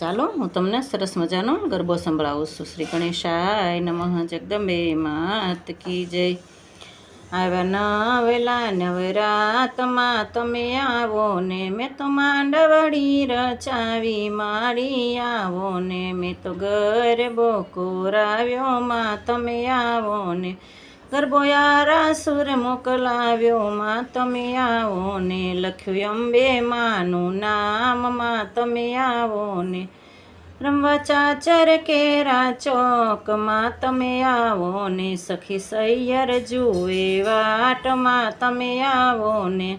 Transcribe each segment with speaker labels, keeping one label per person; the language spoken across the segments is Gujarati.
Speaker 1: ચાલો, હું તમને સરસ મજાનો ગરબો સંભળાવું છું. શ્રી ગણેશાય નમઃ, જગદંબે માત કી જય. આવ્યા નવેલા નવરાતમાં તમે આવો ને, મેં તો માંડવડી રચાવી મારી આવો ને, મેં તો ગરબો કોરાવ્યો માં તમે આવો ને. ગરબો યારા સુર મોકલાવ્યો માં તમે આવો ને લખ્યું અંબે માનું નામમાં તમે આવો ને રમવા ચાચર કેરા ચોકમાં તમે આવો ને સખી સૈયર જુએ વાટમાં તમે આવો ને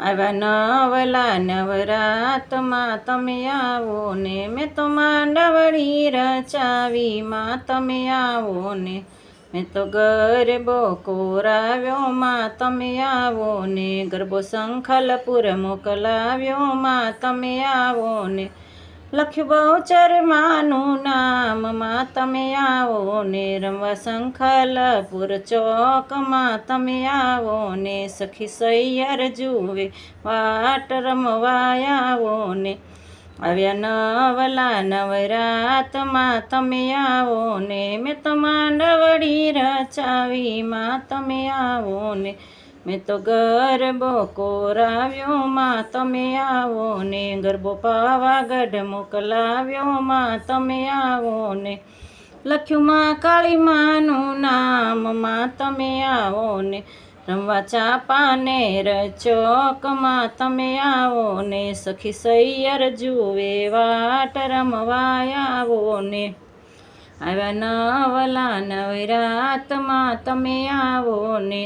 Speaker 1: આવ્યા નવલા નવરાતમાં તમે આવો ને મેં તો માંડવળી રચાવી માં તમે આવો ને મેં તો ગરબો કોરાવ્યો માં તમે આવો ને. ગરબો સંખલપુર મોકલાવ્યો, માં તમે આવો ને. લખ્યું બહુચર માનું નામ, માં તમે આવો ને. રમવા સંખલપુર ચોકમાં તમે આવો ને. સખી સૈયર જુએ, વાટ રમવા આવો ને. આવ્યા નવલા નવરાતમાં તમે આવો ને, મેં તો માંડવડી રચાવી. માં તમે આવો ને, મેં તો ગરબો કોરાવ્યો. માં તમે આવો ને, ગરબો પાવાગઢ મોકલાવ્યો. માં તમે આવો ને, લખ્યું માં કાળી માનું નામ. માં તમે આવો ને રમવા ચાપાને રચોકમાં તમે આવો ને સખી સૈયર જુએ વાટ રમવા આવો ને આવ્યા નવલા નવરાતમાં તમે આવો ને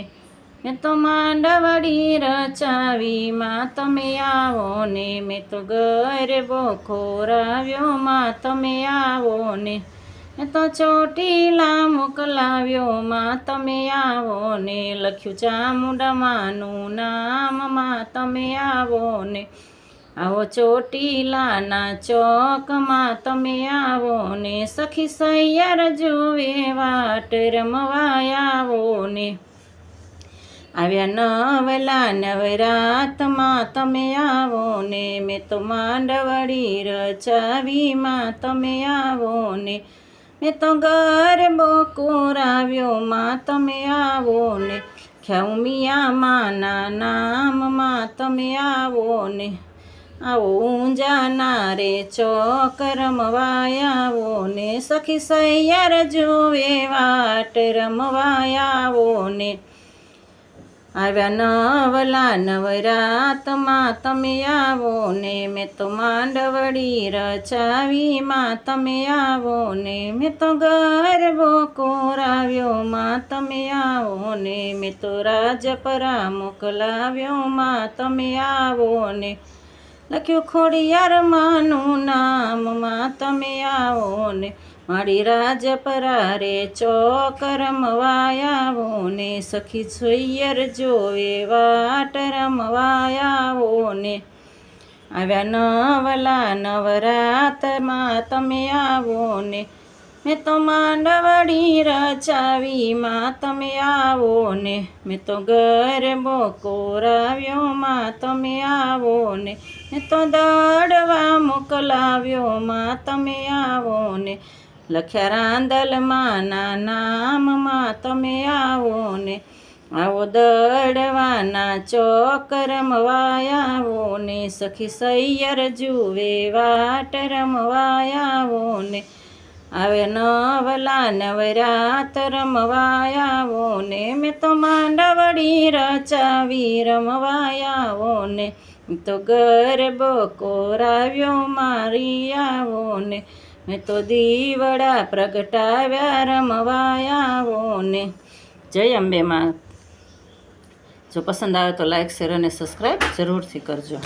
Speaker 1: મેં તો માંડવડી રચાવી માં તમે આવો ને મેં તો ગરબો ખોરાવ્યો માં તમે આવો ને તો ચોટીલા મોકલાવ્યો, માં તમે આવો ને, લખ્યું ચામુંડામાનું નામ, માં તમે આવો ને. આવો ચોટીલાના ચોકમાં તમે આવો ને, સખી સૈયર જુએ વાટ રમવા આવો ને. આવ્યા નવલા નવરાતમાં તમે આવો ને, મેં તો માંડવડી રચાવીમાં તમે આવો ને. મેં તો ગરબો કોરાવ્યો માં, તમે આવો ને. ખ્યાઉમિયા માના નામમાં તમે આવો ને. આવો ઊંઝાના રે ચોક રમવાયાવો ને. સખી સૈયર જુએ વાટ રમવાયાવો ને. આવ્યા નવલા નવરાતમાં તમે આવો ને મેં તો માંડવડી રચાવી, માં તમે આવો ને મેં તો ગરબો કોરાવ્યો, માં તમે આવો ને મેં તો રાજપરા મોકલાવ્યો, માં તમે આવો ને લખ્યું ખોડિયાર માનું નામ, માં તમે આવો ને મારી રાજ પરારે ચોક રમવા આવો ને સખી સોયર જોવે વાટ રમવાયાવો, ને આવ્યા નવલા નવરાતમાં તમે આવો, ને મેં તો માંડવડી રચાવી, માં તમે આવો, ને મેં તો ગરબો કોરાવ્યો માં તમે આવો, ને મેં તો દડવા મોકલાવ્યો, માં તમે આવો, ને લખ્યા રાંદલ માના નામમાં તમે આવો ને, આવો દડવાના ચોક રમવાયાવો ને, સખી સૈયર જુએ વાટ રમવાયાવો ને, આવે નવલા નવરાત રમવાયાવો ને, મેં તો માંડવડી રચાવી રમવાયાવો ને, તો ગરબો કોરાવ્યો મારી આવો ને મેં તો દીવડા પ્રગટાવ્યા રમવાયાઓને. જય અંબે માં જો પસંદ આવે તો લાઈક શેર અને સબસ્ક્રાઈબ જરૂરથી કરજો.